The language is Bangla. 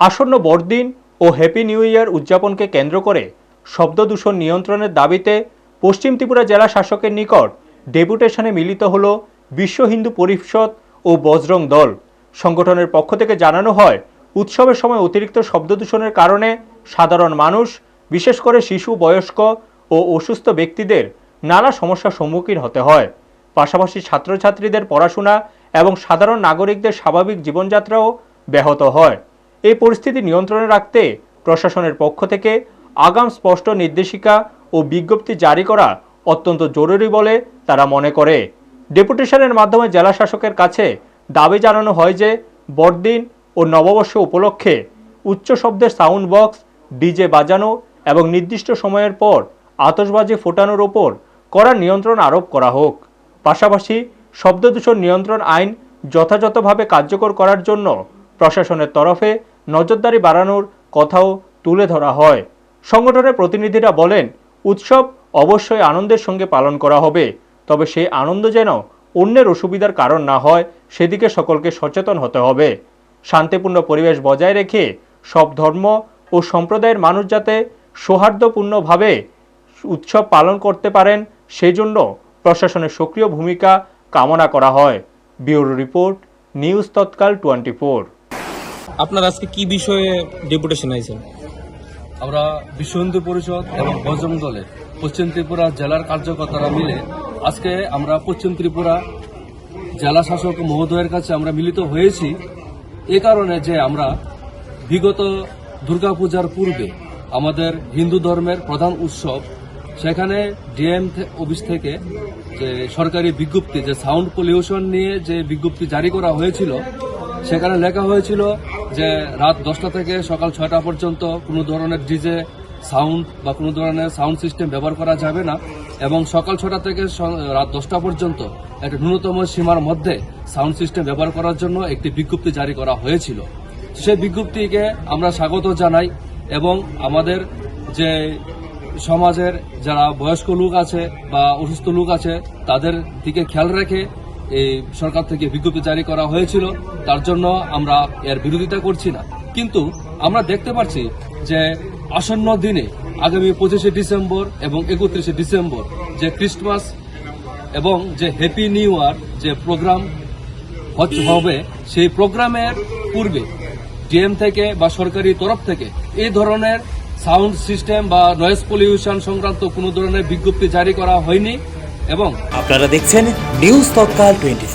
আসন্ন বড়দিন ও হ্যাপি নিউ ইয়ার উদযাপনকে কেন্দ্র করে শব্দ দূষণ নিয়ন্ত্রণের দাবিতে পশ্চিম ত্রিপুরা জেলা শাসকের নিকট ডেপুটেশনে মিলিত হল বিশ্ব হিন্দু পরিষদ ও বজরং দল। সংগঠনের পক্ষ থেকে জানানো হয়, উৎসবের সময় অতিরিক্ত শব্দ দূষণের কারণে সাধারণ মানুষ, বিশেষ করে শিশু, বয়স্ক ও অসুস্থ ব্যক্তিদের নানা সমস্যার সম্মুখীন হতে হয়। পাশাপাশি ছাত্রছাত্রীদের পড়াশোনা এবং সাধারণ নাগরিকদের স্বাভাবিক জীবনযাত্রাও ব্যাহত হয়। এই পরিস্থিতি নিয়ন্ত্রণে রাখতে প্রশাসনের পক্ষ থেকে আগাম স্পষ্ট নির্দেশিকা ও বিজ্ঞপ্তি জারি করা অত্যন্ত জরুরি বলে তারা মনে করে। ডেপুটেশনের মাধ্যমে জেলা শাসকের কাছে দাবি জানানো হয় যে, বড়দিন ও নববর্ষ উপলক্ষে উচ্চ শব্দের সাউন্ড বক্স, ডিজে বাজানো এবং নির্দিষ্ট সময়ের পর আতশবাজি ফোটানোর ওপর কড়া নিয়ন্ত্রণ আরোপ করা হোক। পাশাপাশি শব্দ দূষণ নিয়ন্ত্রণ আইন যথাযথভাবে কার্যকর করার জন্য প্রশাসনের তরফে নজরদারি বাড়ানোর কথাও তুলে ধরা হয়। সংগঠনের প্রতিনিধিরা বলেন, উৎসব অবশ্যই আনন্দের সঙ্গে পালন করা হবে, তবে সেই আনন্দ যেন অন্যের অসুবিধার কারণ না হয়, সেদিকে সকলকে সচেতন হতে হবে। শান্তিপূর্ণ পরিবেশ বজায় রেখে সব ধর্ম ও সম্প্রদায়ের মানুষ যাতে সৌহার্দ্যপূর্ণভাবে উৎসব পালন করতে পারেন সেই জন্য প্রশাসনের সক্রিয় ভূমিকা কামনা করা হয়। Bureau report, news Tatkal twenty four. আপনার আজকে কি বিষয়ে ডেপুটেশন আইছেন? আমরা বিশ্ব হিন্দু পরিষদ এবং বজরং দলের পশ্চিম ত্রিপুরা জেলার কার্যকর্তারা মিলে আজকে আমরা পশ্চিম ত্রিপুরা জেলা শাসক মহোদয়ের কাছে আমরা মিলিত হয়েছি। এ কারণে যে আমরা বিগত দুর্গাপূজার পূর্বে আমাদের হিন্দু ধর্মের প্রধান উৎসব, সেখানে ডিএম অফিস থেকে যে সরকারি বিজ্ঞপ্তি, যে সাউন্ড পলিউশন নিয়ে যে বিজ্ঞপ্তি জারি করা হয়েছিল, সেখানে লেখা হয়েছিল যে রাত দশটা থেকে সকাল ছয়টা পর্যন্ত কোনো ধরনের ডিজে সাউন্ড বা কোনো ধরনের সাউন্ড সিস্টেম ব্যবহার করা যাবে না। এবং সকাল ছটা থেকে রাত দশটা পর্যন্ত একটা ন্যূনতম সীমার মধ্যে সাউন্ড সিস্টেম ব্যবহার করার জন্য একটি বিজ্ঞপ্তি জারি করা হয়েছিল। সেই বিজ্ঞপ্তিকে আমরা স্বাগত জানাই এবং আমাদের যে সমাজের যারা বয়স্ক লোক আছে বা অসুস্থ লোক আছে, তাদের দিকে খেয়াল রেখে এই সরকার থেকে বিজ্ঞপ্তি জারি করা হয়েছিল, তার জন্য আমরা এর বিরোধিতা করছি না। কিন্তু আমরা দেখতে পাচ্ছি যে আসন্ন দিনে, আগামী পঁচিশে ডিসেম্বর এবং একত্রিশে ডিসেম্বর যে ক্রিসমাস এবং যে হ্যাপি নিউ ইয়ার যে প্রোগ্রাম হচ্ছে, হবে, সেই প্রোগ্রামের পূর্বে ডিএম থেকে বা সরকারি তরফ থেকে এই ধরনের সাউন্ড সিস্টেম বা নয়েজ পলিউশন সংক্রান্ত কোনো ধরনের বিজ্ঞপ্তি জারি করা হয়নি। এবং আপনারা দেখছেন নিউজ তৎকাল টোয়েন্টি